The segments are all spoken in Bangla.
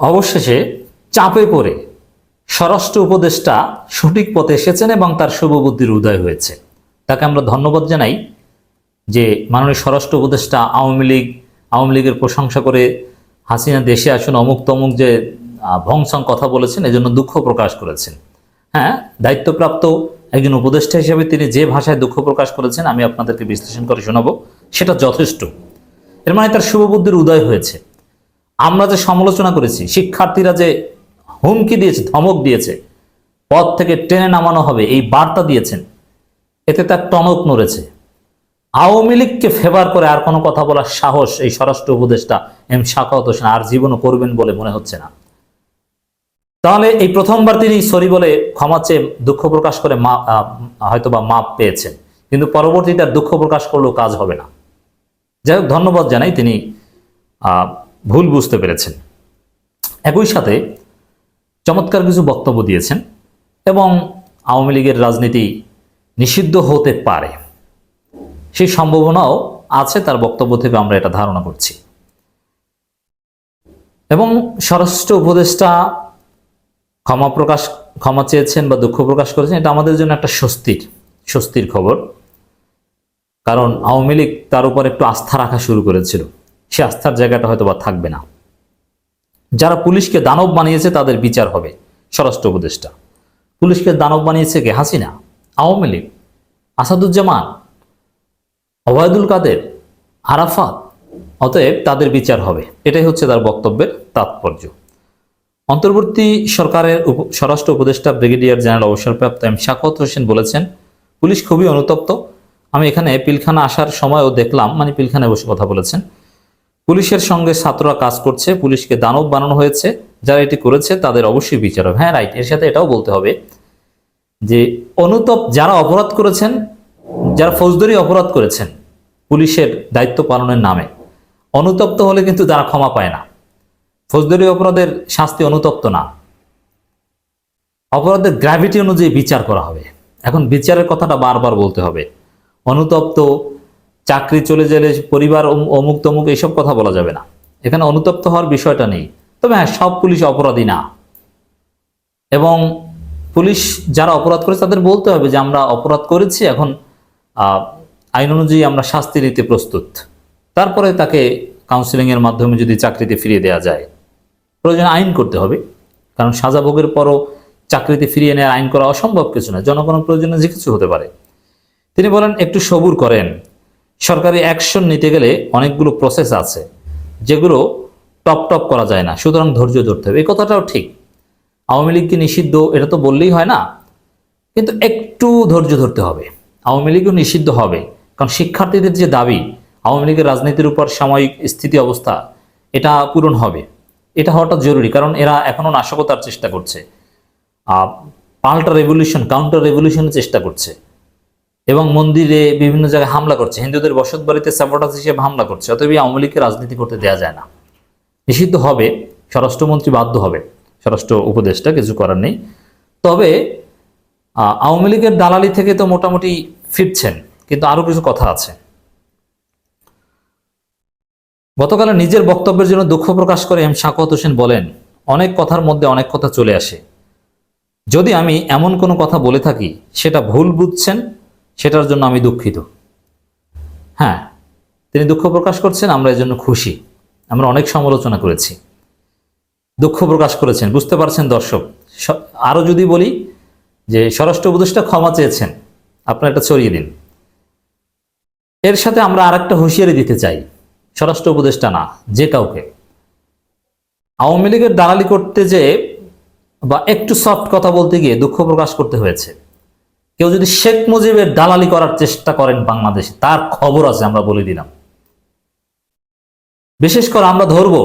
অবশেষে চাপে পড়ে স্বরাষ্ট্র উপদেষ্টা সঠিক পথে এসেছেন এবং তার শুভবুদ্ধির উদয় হয়েছে। তাকে আমরা ধন্যবাদ জানাই যে মাননীয় স্বরাষ্ট্র উপদেষ্টা আওয়ামী লীগ, আওয়ামী লীগের প্রশংসা করে হাসিনা দেশে আসুন, অমুক তমুক যে ভংসং কথা বলেছেন, এজন্য দুঃখ প্রকাশ করেছেন। হ্যাঁ দায়িত্বপ্রাপ্ত একজন উপদেষ্টা হিসেবে তিনি যে ভাষায় দুঃখ প্রকাশ করেছেন, আমি আপনাদেরকে বিশ্লেষণ করে শোনাবো। সেটা যথেষ্ট। এর মানে তার শুভবুদ্ধির উদয় হয়েছে। আমরা যে সমালোচনা করেছি শিক্ষার্থীরা যে হুমকি দিয়েছে ধমক দিয়েছে পথ থেকে টেনে নামানো হবে এই বার্তা দিয়েছেন এতে তার টনক নড়েছে। আওয়ামী লীগকে ফেভার করে আর কোনো কথা বলার সাহস এই স্বরাষ্ট্র উপদেষ্টা এম শাখাওয়াত হোসেন আর জীবনও করবেন বলে মনে হচ্ছে না। তাহলে এই প্রথমবার তিনি সরি বলে ক্ষমা চেয়ে দুঃখ প্রকাশ করে আহ, হয়তোবা মাপ পেয়েছেন কিন্তু পরবর্তীতে আর দুঃখ প্রকাশ করলেও কাজ হবে না। যাই হোক ধন্যবাদ জানাই তিনি ভুল বুঝতে পেরেছেন। একই সাথে চমৎকার কিছু বক্তব্য দিয়েছেন এবং আওয়ামী লীগের রাজনীতি নিষিদ্ধ হতে পারে। সেই সম্ভাবনাও আছে, তার বক্তব্য থেকে আমরা এটা ধারণা করছি। এবং স্বরাষ্ট্র উপদেষ্টা ক্ষমা প্রকাশ, ক্ষমা চেয়েছেন বা দুঃখ প্রকাশ করেছেন, এটা আমাদের জন্য একটা স্বস্তির স্বস্তির খবর। কারণ আওয়ামী লীগ তার উপর একটু আস্থা রাখা শুরু করেছিল। সে আস্থার জায়গাটা হয়তো বা থাকবে না। যারা পুলিশকে দানব বানিয়েছে, তাদের বিচার হবে স্বরাষ্ট্র উপদেষ্টা। পুলিশকে দানব বানিয়েছে কে? হাসিনা। আওয়ামী লীগ। আসাদুজ্জামান। অবায়দুল কাদের। আরাফাত। অতএব তাদের বিচার হবে। এটাই হচ্ছে তার বক্তব্যের তাৎপর্য। অন্তর্বর্তী সরকারের স্বরাষ্ট্র উপদেষ্টা ব্রিগেডিয়ার জেনারেল অবসরপ্রাপ্ত এম শাকত হোসেন বলেছেন, পুলিশ খুবই অনুতপ্ত। আমি এখানে পিলখানা আসার সময়ও দেখলাম মানে পিলখানায় বসে কথা বলেছেন। পুলিশের সঙ্গে ছাত্ররা কাজ করছে। পুলিশকে দানব বানানো হয়েছে। যারা এটি করেছে, তাদের অবশ্যই বিচার হবে। হ্যাঁ রাইট, এর সাথে এটাও বলতে হবে যে অনুতপ যারা অপরাধ করেছেন, যারা ফৌজদারি অপরাধ করেছেন, পুলিশের দায়িত্ব পালনের নামে, অনুতপ্ত হলে কিন্তু তারা ক্ষমা পায় না। ফৌজদারি অপরাধের শাস্তি অনুতপ্ত না। অপরাধের গ্র্যাভিটি অনুযায়ী বিচার করা হবে। এখন বিচারের কথাটা বারবার বলতে হবে। অনুতপ্ত চাকরি চলে গেলে পরিবার অমুক তমুক এইসব কথা বলা যাবে না। এখানে অনুতপ্ত হওয়ার বিষয়টা নেই। তবে হ্যাঁ সব পুলিশ অপরাধী না। এবং পুলিশ যারা অপরাধ করেছে, তাদের বলতে হবে যে আমরা অপরাধ করেছি, এখন আইন অনুযায়ী আমরা শাস্তি নিতে প্রস্তুত। তারপরে তাকে কাউন্সিলিংয়ের মাধ্যমে যদি চাকরিতে ফিরিয়ে দেওয়া যায়, প্রয়োজন আইন করতে হবে। কারণ সাজা ভোগের পরও চাকরিতে ফিরিয়ে নেওয়ার আইন করা অসম্ভব কিছু না, জনগণের প্রয়োজনে যে কিছু হতে পারে। তিনি বলেন, একটু সবুর করেন। সরকারি অ্যাকশন নিতে গেলে অনেকগুলো প্রসেস আছে, যেগুলো টপ টপ করা যায় না। সুতরাং ধৈর্য ধরতে হবে। এই কথাটাও ঠিক। আওয়ামী লীগকে নিষিদ্ধ? এটা তো বললেই হয় না। কিন্তু একটু ধৈর্য ধরতে হবে। আওয়ামী লীগও নিষিদ্ধ হবে। কারণ শিক্ষার্থীদের যে দাবি, আওয়ামী লীগের রাজনীতির উপর সাময়িক স্থিতি অবস্থা, এটা পূরণ হবে। এটা হওয়াটা জরুরি, কারণ এরা এখনও নাশকতার চেষ্টা করছে। পাল্টা রেভলিউশন কাউন্টার রেভলিউশনের চেষ্টা করছে। এবং মন্দিরে বিভিন্ন জায়গায় হামলা করছে। হিন্দুদের বসত বাড়িতে সাপোর্টাস হিসেবে হামলা করছে, অতএব আওয়ামী লীগকে রাজনীতি করতে দেওয়া যায় না। নিষিদ্ধ হবে, স্বরাষ্ট্রমন্ত্রী বাধ্য হবে, স্বরাষ্ট্র উপদেষ্টা কিছু করার নেই। তবে আওয়ামী লীগের দালালি থেকে তো মোটামুটি ফিরছেন, কিন্তু আরও কিছু কথা আছে। গতকালে নিজের বক্তব্যের জন্য দুঃখ প্রকাশ করে এম শাকত হোসেন বলেন, অনেক কথার মধ্যে অনেক কথা চলে আসে। যদি আমি এমন কোনো কথা বলে থাকি, সেটা ভুল বুঝছেন সেটার জন্য আমি দুঃখিত। হ্যাঁ তিনি দুঃখ প্রকাশ করছেন, আমরা এর জন্য খুশি। আমরা অনেক সমালোচনা করেছি। দুঃখ প্রকাশ করেছেন, বুঝতে পারছেন দর্শক। স- আরও যদি বলি যে স্বরাষ্ট্র উপদেষ্টা ক্ষমা চেয়েছেন, আপনার এটা ছড়িয়ে দিন। এর সাথে আমরা আরেকটা হুঁশিয়ারি দিতে চাই, স্বরাষ্ট্র উপদেষ্টা না, যে কাউকে। আওয়ামী লীগের দালালি করতে যে বা একটু সফট কথা বলতে গিয়ে দুঃখ প্রকাশ করতে হয়েছে। কেউ যদি শেখ মুজিবের দালালি করার চেষ্টা করেন বাংলাদেশে, তার খবর আছে, আমরা বলে দিলাম। বিশেষ করে আমরা ধরবো,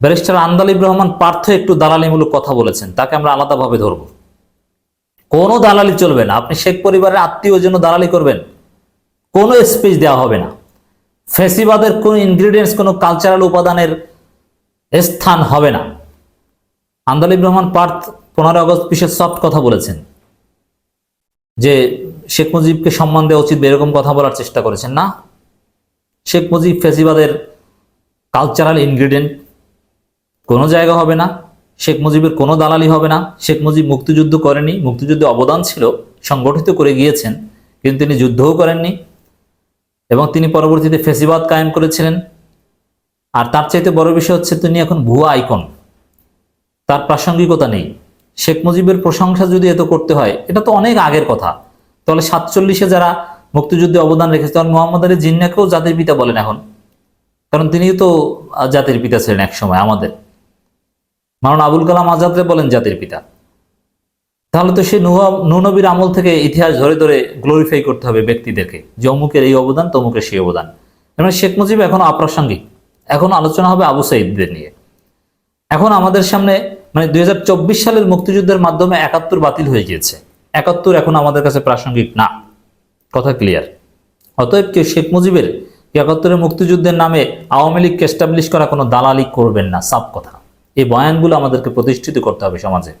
ব্যারিস্টার আন্দালিব রহমান পার্থ একটু দালালিমূলক কথা বলেছেন, তাকে আমরা আলাদাভাবে ধরবো। কোনো দালালি চলবে না, আপনি শেখ পরিবারের আত্মীয় জন্য দালালি করবেন, কোনো স্পিচ দেওয়া হবে না। ফেসিবাদের কোনো ইনগ্রিডিয়েন্টস কোনো কালচারাল উপাদানের স্থান হবে না। আন্দালিব রহমান পার্থ পনেরো আগস্ট বিশেষ সফট কথা বলেছেন। যে শেখ মুজিবকে সম্মান দেওয়া উচিত এরকম কথা বলার চেষ্টা করেছেন, না। শেখ মুজিব ফেসিবাদের কালচারাল ইনগ্রিডিয়েন্ট কোনো জায়গা হবে না। শেখ মুজিবের কোনো দালালি হবে না। শেখ মুজিব মুক্তিযুদ্ধ করেনি। মুক্তিযুদ্ধে অবদান ছিল, সংগঠিত করে গিয়েছেন, কিন্তু তিনি যুদ্ধও করেননি এবং তিনি পরবর্তীতে ফেসিবাদ কায়েম করেছিলেন। আর তার চাইতে বড় বিষয় হচ্ছে, তিনি এখন ভুয়া আইকন তার প্রাসঙ্গিকতা নেই। শেখ মুজিবের প্রশংসা যদি এত করতে হয়, এটা তো অনেক আগের কথা। তাহলে সাতচল্লিশে যারা মুক্তিযুদ্ধে অবদান রেখেছে তখন মোহাম্মদ আলী জিন্নাকেও জাতির পিতা বলেন এখন। কারণ তিনিও তো জাতির পিতা ছিলেন এক সময় আমাদের। মারণ আবুল কালাম আজাদরে বলেন জাতির পিতা। তাহলে তো সে নুনবীর আমল থেকে ইতিহাস ধরে ধরে গ্লোরিফাই করতে হবে ব্যক্তিদেরকে, যে অমুকের এই অবদান, তমুকের সেই অবদান। মানে শেখ মুজিব এখনও অপ্রাসঙ্গিক এখন আলোচনা হবে আবু সাইদদের নিয়ে। এখন আমাদের সামনে মানে দুই হাজার চব্বিশ সালের মুক্তিযুদ্ধের মাধ্যমে একাত্তর বাতিল হয়ে গিয়েছে। একাত্তর এখন আমাদের কাছে প্রাসঙ্গিক না। কথা ক্লিয়ার অতএব কেউ শেখ মুজিবের একাত্তরের মুক্তিযুদ্ধের নামে আওয়ামী লীগকে এস্টাবলিশ করা কোনো দালালি করবেন না সাপ কথা। এই বয়ানগুলো আমাদেরকে প্রতিষ্ঠিত করতে হবে সমাজে।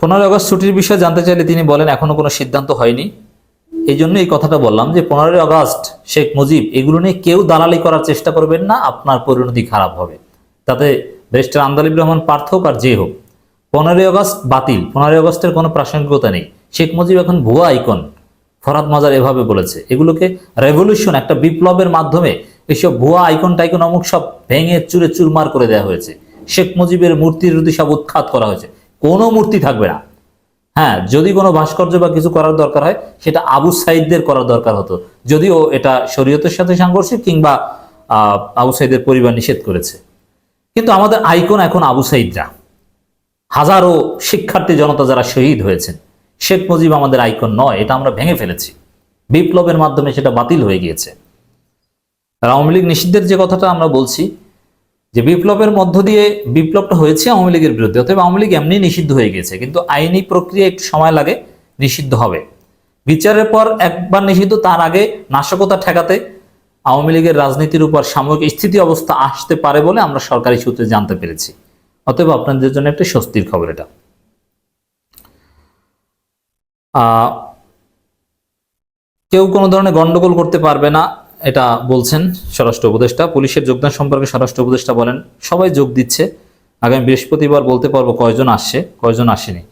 পনেরোই আগস্ট ছুটির বিষয়ে জানতে চাইলে তিনি বলেন, এখনও কোনো সিদ্ধান্ত হয়নি। এই জন্য এই কথাটা বললাম যে পনেরোই আগস্ট শেখ মুজিব এগুলো নিয়ে কেউ দালালি করার চেষ্টা করবেন না, আপনার পরিণতি খারাপ হবে। তাতে ব্যারিস্টার আন্দালিব রহমান পার্থ হোক আর যে হোক, পনেরোই আগস্ট বাতিল, পনেরোই আগস্টের কোনো প্রাসঙ্গিকতা নেই। শেখ মুজিব এখন ভুয়া আইকন, ফরাদ মাজার এভাবে বলেছে। এগুলোকে রেভলিউশন একটা বিপ্লবের মাধ্যমে এইসব ভুয়া আইকন টাইকন অমুক সব ভেঙে চুরে চুরমার করে দেওয়া হয়েছে। শেখ মুজিবের মূর্তির রুতি সব উৎখাত করা হয়েছে। কোনো মূর্তি থাকবে না। হ্যাঁ যদি কোনো ভাস্কর্য বা কিছু করার দরকার হয়, সেটা আবু সাইদদের করার দরকার হতো। যদিও এটা শরীয়তের সাথে সাংঘর্ষিক কিংবা আবু সাইদের পরিবার নিষেধ করেছে। কিন্তু আমাদের আইকন এখন আবু সাইদরা। হাজারো শিক্ষার্থী জনতা যারা শহীদ হয়েছেন, শেখ মুজিব আমাদের আইকন নয়, এটা আমরা ভেঙে ফেলেছি। বিপ্লবের মাধ্যমে সেটা বাতিল হয়ে গিয়েছে। আওয়ামী লীগ নিষিদ্ধের যে কথাটা আমরা বলছি যে বিপ্লবের মধ্য দিয়ে বিপ্লবটা হয়েছে আওয়ামী লীগের বিরুদ্ধে, অতএব আওয়ামী লীগ এমনি নিষিদ্ধ হয়ে গেছে কিন্তু আইনি প্রক্রিয়া একটু সময় লাগে, নিষিদ্ধ হবে। বিচারের পর একবার নিষিদ্ধ, তার আগে নাশকতা ঠেকাতে আওয়ামী লীগের রাজনীতির উপর সাময়িক স্থিতি অবস্থা আসতে পারে বলে আমরা সরকারি সূত্রে জানতে পেরেছি। অতএব আপনাদের জন্য একটা স্বস্তির খবর এটা। কেউ কোনো ধরনের গন্ডগোল করতে পারবে না এটা বলছেন স্বরাষ্ট্র উপদেষ্টা। পুলিশের যোগদান সম্পর্কে স্বরাষ্ট্র উপদেষ্টা বলেন, সবাই যোগ দিচ্ছে। আগামী বৃহস্পতিবার বলতে পারব কয়জন আসছে, কয়জন আসেনি।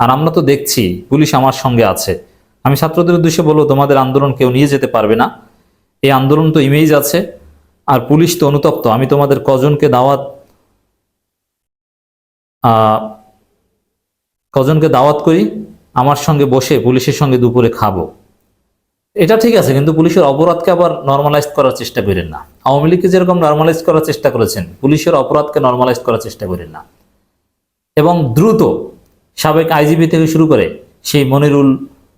আর আমরা তো দেখছি, পুলিশ আমার সঙ্গে আছে। আমি ছাত্রদের উদ্দেশ্যে বলব, তোমাদের আন্দোলন কেউ নিয়ে যেতে পারবে না। এই আন্দোলন তো ইমেজ আছে, আর পুলিশ তো অনুতপ্ত। আমি তোমাদের কজনকে দাওয়াত কজনকে দাওয়াত করি, আমার সঙ্গে বসে পুলিশের সঙ্গে দুপুরে খাব। এটা ঠিক আছে, কিন্তু পুলিশের অপরাধকে আবার নর্মালাইজ করার চেষ্টা করেন না। আওয়ামী লীগকে যেরকম নর্মালাইজ করার চেষ্টা করেছেন, পুলিশের অপরাধকে নর্মালাইজ করার চেষ্টা করেন না। এবং দ্রুত সাবেক আইজিপি থেকে শুরু করে সেই মনিরুল,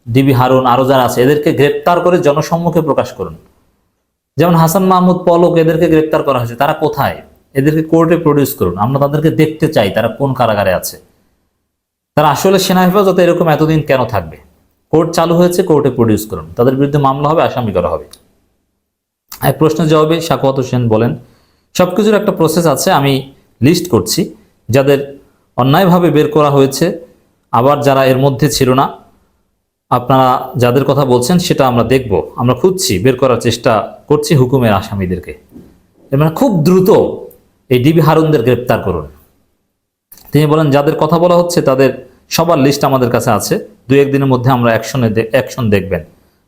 ডিবি হারুন, আরও যারা আছে, এদেরকে গ্রেপ্তার করে জনসম্মুখে প্রকাশ করুন। যেমন হাসান মাহমুদ পলক এদেরকে গ্রেপ্তার করা হয়েছে, তারা কোথায়? এদেরকে কোর্টে প্রডিউস করুন। আমরা তাদেরকে দেখতে চাই তারা কোন কারাগারে আছে। তারা আসলে সেনা হেফাজতে এরকম এতদিন কেন থাকবে? কোর্ট চালু হয়েছে, কোর্টে প্রডিউস করুন। তাদের বিরুদ্ধে মামলা হবে, আসামি করা হবে। এক প্রশ্নের জবাবে শাকুয়াত হোসেন বলেন সব কিছুর একটা প্রসেস আছে, আমি লিস্ট করছি। যাদের অন্যায়ভাবে বের করা হয়েছে, আবার যারা এর মধ্যে ছিল না, আপনারা যাদের কথা বলছেন, সেটা আমরা দেখব। আমরা খুঁজছি, বের করার চেষ্টা করছি হুকুমের আসামিদেরকে। মানে খুব দ্রুত এই ডিবি হারুনদের গ্রেপ্তার করুন। তিনি বলেন, যাদের কথা বলা হচ্ছে, তাদের সবার লিস্ট আমাদের কাছে আছে। দুই একদিনের মধ্যে আমরা অ্যাকশনে অ্যাকশন দেখবেন।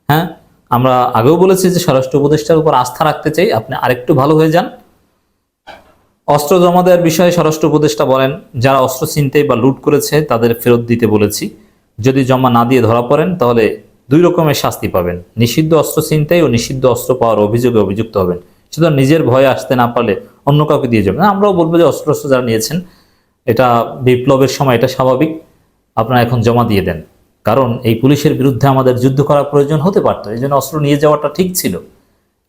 হ্যাঁ? আমরা আগেও বলেছি যে স্বরাষ্ট্র উপদেষ্টার উপর আস্থা রাখতে চাই, আপনি আরেকটু ভালো হয়ে যান। অস্ত্র জমা দেওয়ার বিষয়ে স্বরাষ্ট্র উপদেষ্টা বলেন, যারা অস্ত্র চিনতে বা লুট করেছে, তাদের ফেরত দিতে বলেছি। যদি জমা না দিয়ে ধরা পড়েন, তাহলে দুই রকমের শাস্তি পাবেন। নিষিদ্ধ অস্ত্র চিনতে ও নিষিদ্ধ অস্ত্র পাওয়ার অভিযোগে অভিযুক্ত হবেন। শুধু নিজের ভয়ে আসতে না পারলে অন্য কাউকে দিয়ে যাবেন। আমরাও বলব যে অস্ত্র অস্ত্র যারা নিয়েছেন, এটা বিপ্লবের সময়, এটা স্বাভাবিক। আপনারা এখন জমা দিয়ে দেন। কারণ এই পুলিশের বিরুদ্ধে আমাদের যুদ্ধ করার প্রয়োজন হতে পারতো, এই জন্য অস্ত্র নিয়ে যাওয়াটা ঠিক ছিল।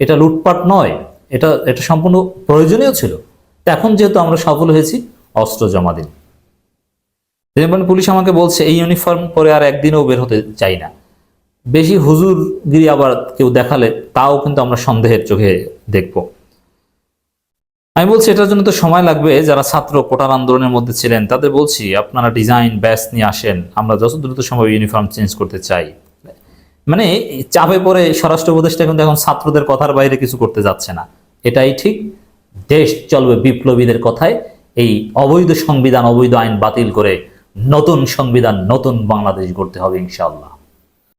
এটা লুটপাট নয়, এটা এটা সম্পূর্ণ প্রয়োজনীয় ছিল। এখন যেহেতু আমরা সফল হয়েছি, অস্ত্র জমা দিন। পুলিশ আমাকে বলছে, এই ইউনিফর্ম পরে আর একদিনও বের হতে চাই না। বেশি হুজুরগিরি আবার কেউ দেখালে, তাও কিন্তু আমরা সন্দেহের চোখে দেখব। আমি বলছি, এটার জন্য তো সময় লাগবে। যারা ছাত্র কোটার আন্দোলনের মধ্যে ছিলেন, তাদের বলছি, আপনারা ডিজাইন ব্যাস নিয়ে আসেন। আমরা যত দ্রুত সম্ভব ইউনিফর্ম চেঞ্জ করতে চাই। মানে চাপে পড়ে স্বরাষ্ট্র উপদেষ্টা কিন্তু এখন ছাত্রদের কথার বাইরে কিছু করতে যাচ্ছে না। এটাই ঠিক। দেশ চলবে বিপ্লবীদের কথায়। এই অবৈধ সংবিধান, অবৈধ আইন বাতিল করে নতুন সংবিধান, নতুন বাংলাদেশ গড়তে হবে ইনশাআল্লাহ।